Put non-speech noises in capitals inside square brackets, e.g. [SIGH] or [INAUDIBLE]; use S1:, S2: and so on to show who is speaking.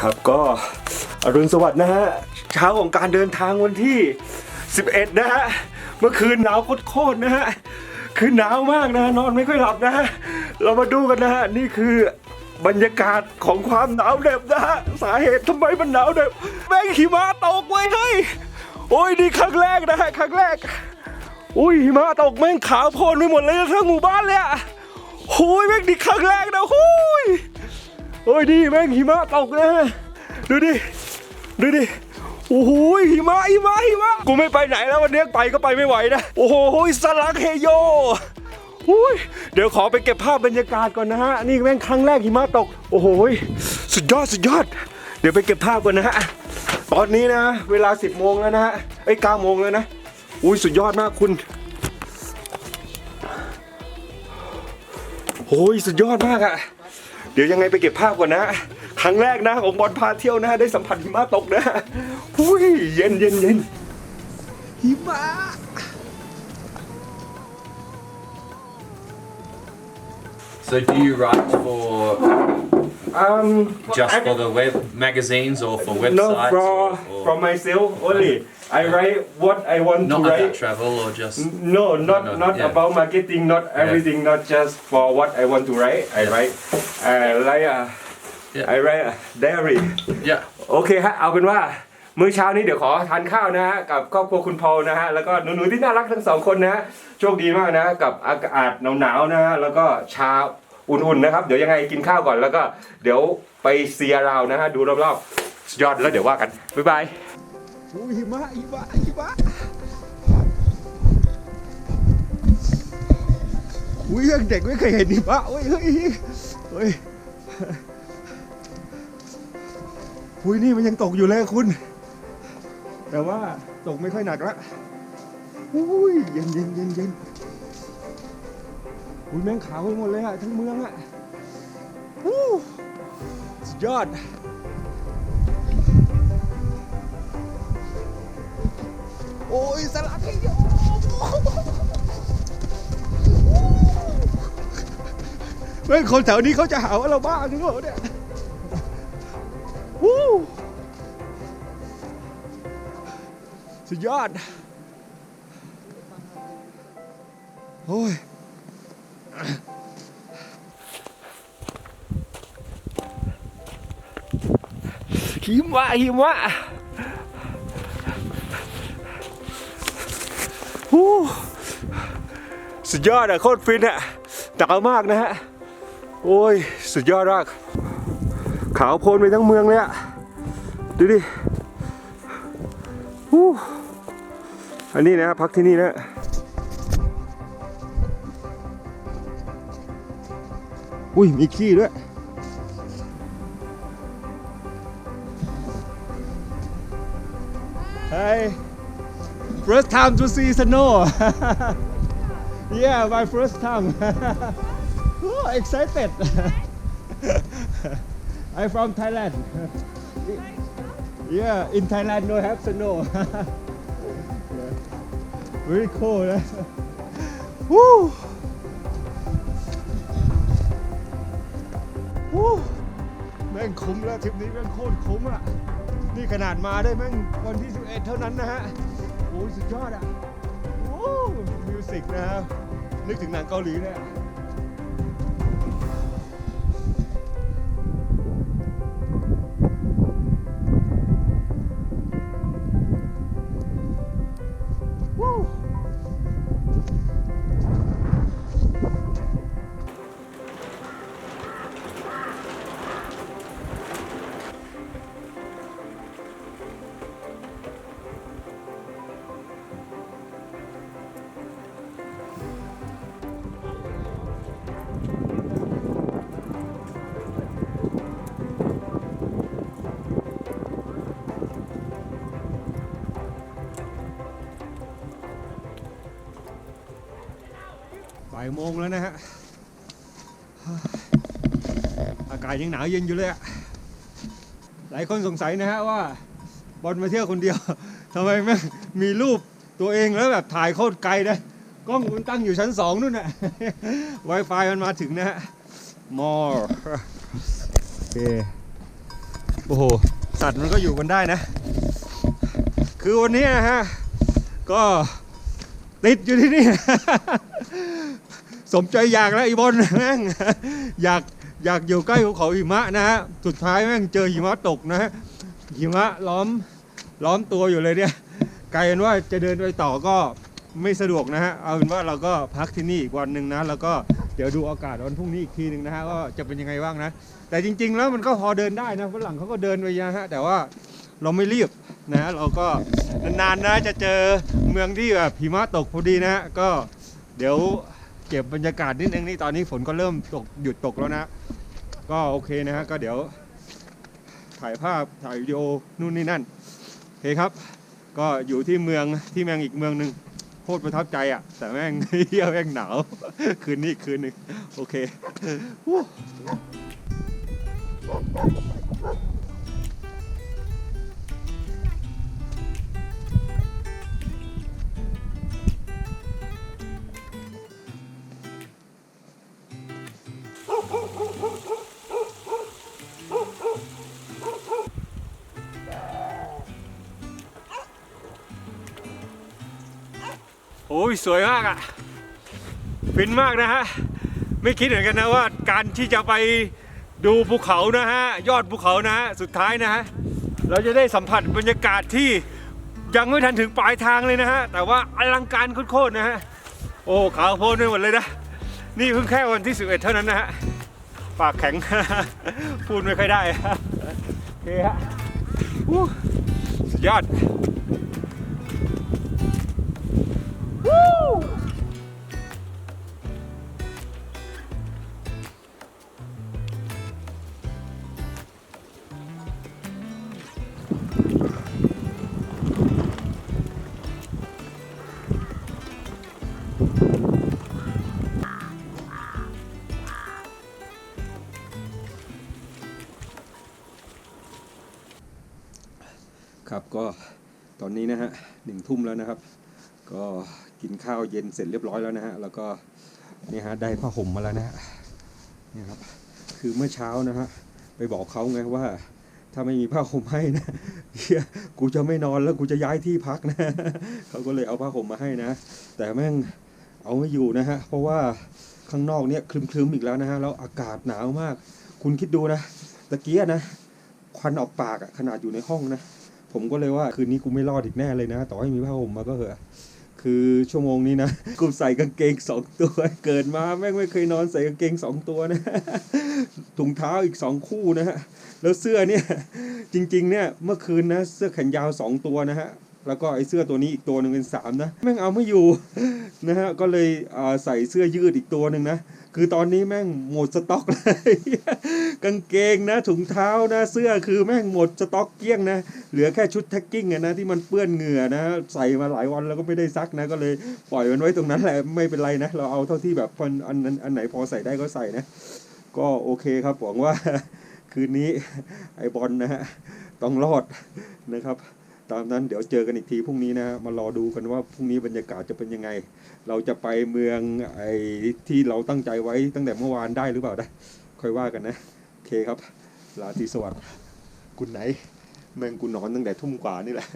S1: ครับก็อรุณสวัสดิ์นะฮะเช้าของการเดินทางวันที่ 11 นะฮะเมื่อคืนหนาวโคตรๆนะฮะคือหนาวมากนะนอนไม่ค่อยหลับนะฮะเรามาดูกันนะฮะนี่คือบรรยากาศของความหนาวเหน็บนะฮะสาเหตุทำไมมันหนาวเหน็บแม่งหิมะตกไว้ยเฮ้ยโอ้ยนี่ครั้งแรกนะฮะครั้งแรกอุ้ยหิมะตกแม่งขาวโพลนไปหมดเลยทั้งหมู่บ้านเลยอะโอ้ยแม่งดิครั้งแรกนะโอ้ย โอ้ยดิแม่งหิมะตกนะดูดิ ดูดิ โอ้โหหิมะหิมะหิมะกูไม่ไปไหนแล้ววันนี้ไปก็ไปไม่ไหวนะ โอ้โหสลักเฮโยอุ้ยเดี๋ยวขอไปเก็บภาพบรรยากาศก่อนนะฮะ นี่แม่งครั้งแรกหิมะตก โอ้โหสุดยอดสุดยอด เดี๋ยวไปเก็บภาพก่อนนะฮะ ตอนนี้นะ เวลา 10โมงแล้วนะฮะไอ้ย9โมงแล้วนะ อุ้ยสุดยอดมากคุณโอ้ยสุดยอดมากอะ เดี๋ยวยังไงไปเก็บภาพก่อนนะ ครั้งแรกนะของบอลพาเที่ยวนะได้สัมผัสหิมะตกนะหุ้ยเย็นเย็นเย็นหิมะ
S2: So do you write for
S1: um
S2: just
S1: I-
S2: for the web magazines or for
S1: no
S2: websites?
S1: for
S2: or, or
S1: for myself only I write what I want
S2: not
S1: to
S2: about
S1: write
S2: travel or just
S1: No, not
S2: no,
S1: not
S2: yeah.
S1: about marketing, not everything, not just for what I want to write. I
S2: Yeah.
S1: write, uh, like uh,
S2: Yeah.
S1: I write a diary.
S2: yeah
S1: โอเคฮะเอาเป็นว่ามื้อเช้านี้เดี๋ยวขอทานข้าวนะฮะกับครอบครัวคุณพอลนะฮะแล้วก็หนูๆที่น่ารักทั้งสองคนนะฮะโชคดีมากนะ กับอากาศหนาวๆนะฮะแล้วก็ชา อุ่นๆนะครับ เดี๋ยวยังไงกินข้าวก่อนแล้วก็เดี๋ยวไปเซียเรานะฮะดูรอบๆยอดแล้วเดี๋ยวว่ากันบ๊ายบายหิมะหิมะหิมะอุ้ยเด็กไม่เคยเห็นหิมะเฮ้ยเฮ้ยเฮ้ยอุ้ยนี่มันยังตกอยู่เลยคุณ แต่ว่าตกไม่ค่อยหนักละอุ้ยเย็นเย็นเย็นเย็น อุ้ยแม่งขาวไปหมดเลยอะทั้งเมืองอะอู้สุดยอด โอ้ยสลัดให้โยเฮ้ยคนแถวนี้เขาจะหาว่าเราบ้าหรือเปล่าเนี่ยวู้สุดยอด โอ้ย หิมะหิมะวู้สุดยอดอะโคตรฟินอะหนาวมากนะฮะ โอ้ย สุดยอดมาก ขาวโพลนไปทั้งเมืองเลยอะดูดิฮู้อันนี้นะพักที่นี่นะอุ้ยมีขี้ด้วย First time to see snow [LAUGHS] yeah my first time [LAUGHS] oh, excited [LAUGHS] I'm from Thailand. yeah, in Thailand no have snow. Very cool. Woo! งคุ้มแล้วทริปนี้แม่งโคตรคุ้มอะ นี่ขนาดมาได้แม่งวันที่ 11 เท่านั้นนะฮะโอ้ยสุดยอดอะโอ้มิวสิกนะฮะนึกถึงหนังเกาหลีเลย บ่ายโมงแล้วนะฮะ อากาศยังหนาวเย็นอยู่เลยอะหลายคนสงสัยนะฮะว่าบอลมาเที่ยวคนเดียวทำไมแม่งมีรูปตัวเองแล้วแบบถ่ายโคตรไกลนะกล้องมันตั้งอยู่ชั้นสองนู่นน่ะ Wi-Fi มันมาถึงนะฮะ more โอเคโอ้โห สัตว์มันก็อยู่กันได้นะ คือวันนี้นะฮะ ก็ ติดอยู่ที่นี่ สมใจอยากแล้วอีบอลแม่งอยากอยากอยู่ใกล้ภูเขาหิมะนะฮะสุดท้ายแม่งเจอหิมะตกนะฮะหิมะล้อมล้อมตัวอยู่เลยเนี่ยกลายเป็นว่าจะเดินไปต่อก็ไม่สะดวกนะฮะเอาเป็นว่าเราก็พักที่นี่อีกวันหนึ่งนะแล้วก็เดี๋ยวดูอากาศวันพรุ่งนี้อีกทีหนึ่งนะฮะว่าจะเป็นยังไงบ้างนะ แต่จริง ๆ แล้วมันก็พอเดินได้นะฝรั่งเขาก็เดินไปนะฮะแต่ว่าเราไม่รีบ นะเราก็นานๆนะจะเจอเมืองที่แบบหิมะตกพอดีนะฮะก็เดี๋ยวเก็บบรรยากาศนิดนึงนี่ตอนนี้ฝนก็เริ่มตกหยุดตกแล้วนะ ก็โอเคนะฮะก็เดี๋ยวถ่ายภาพถ่ายวิดีโอนู่นนี่นั่นโอเคครับ ก็อยู่ที่เมืองที่แมงอีกเมืองหนึ่งโคตรประทับใจอะ แต่แม่งเฮียแม่งหนาว คืนนี้คืนหนึ่งโอเค โอ้ยสวยมากอะฟินมากนะฮะ ไม่คิดเหมือนกันนะว่าการที่จะไปดูภูเขานะฮะ ยอดภูเขานะฮะ สุดท้ายนะฮะ เราจะได้สัมผัสบรรยากาศที่ยังไม่ทันถึงปลายทางเลยนะฮะ แต่ว่าอลังการโคตรๆนะฮะ โอ้ขาวโพลนไปหมดเลยนะ นี่เพิ่งแค่วันที่ 11 เท่านั้นนะฮะ ปากแข็ง พูดไม่ค่อยได้โอเคฮะสุดยอด ครับก็ตอนนี้นะฮะหนึ่งทุ่มแล้วนะครับ ก็กินข้าวเย็นเสร็จเรียบร้อยแล้วนะฮะแล้วก็นี่ฮะได้ผ้าห่มมาแล้วนะฮะนี่ครับคือเมื่อเช้านะฮะไปบอกเขาไงว่า ถ้าไม่มีผ้าห่มให้นะเหี้ยกูจะไม่นอนแล้วกูจะย้ายที่พักนะเขาก็เลยเอาผ้าห่มมาให้นะ แต่แม่งเอาไม่อยู่นะฮะเพราะว่าข้างนอกเนี่ยคลึมๆอีกแล้วนะฮะแล้วอากาศหนาวมาก คุณคิดดูนะตะเกียนะควันออกปากอะขนาดอยู่ในห้องนะ ผมก็เลยว่าคืนนี้กูไม่รอดอีกแน่เลยนะ ต่อให้มีผ้าห่มมาก็เหอะคือชั่วโมงนี้นะกูใส่กางเกงสองตัว เกิดมาแม่งไม่เคยนอนใส่กางเกงสองตัวนะถุงเท้าอีกสองคู่นะฮะแล้วเสื้อเนี่ยจริง ๆ เนี่ยเมื่อคืนนะเสื้อแขนยาวสองตัวนะฮะ แล้วก็ไอ้เสื้อตัวนี้อีกตัวหนึ่งเป็นสามนะแม่งเอาไม่อยู่นะฮะก็เลยใส่เสื้อยืดอีกตัวหนึ่งนะคือตอนนี้แม่งหมดสต็อกเลยกางเกงนะถุงเท้านะเสื้อคือแม่งหมดสต็อกเกลี้ยงนะเหลือแค่ชุดแท็กกิ้งอะนะที่มันเปื้อนเหงื่อนะใส่มาหลายวันแล้วก็ไม่ได้ซักนะก็เลยปล่อยมันไว้ตรงนั้นแหละไม่เป็นไรนะเราเอาเท่าที่แบบอันอันอันอันไหนพอใส่ได้ก็ใส่นะก็โอเคครับหวังว่าคืนนี้ไอบอลนะฮะต้องรอดนะครับ ตามนั้นเดี๋ยวเจอกันอีกทีพรุ่งนี้นะมารอดูกันว่าพรุ่งนี้บรรยากาศจะเป็นยังไง เราจะไปเมืองไอ้ที่เราตั้งใจไว้ตั้งแต่เมื่อวานได้หรือเปล่านะค่อยว่ากันนะโอเคครับลาทีสวัสดิ์กุณไหน แม่งกูนอนตั้งแต่ทุ่มกว่านี่แหละ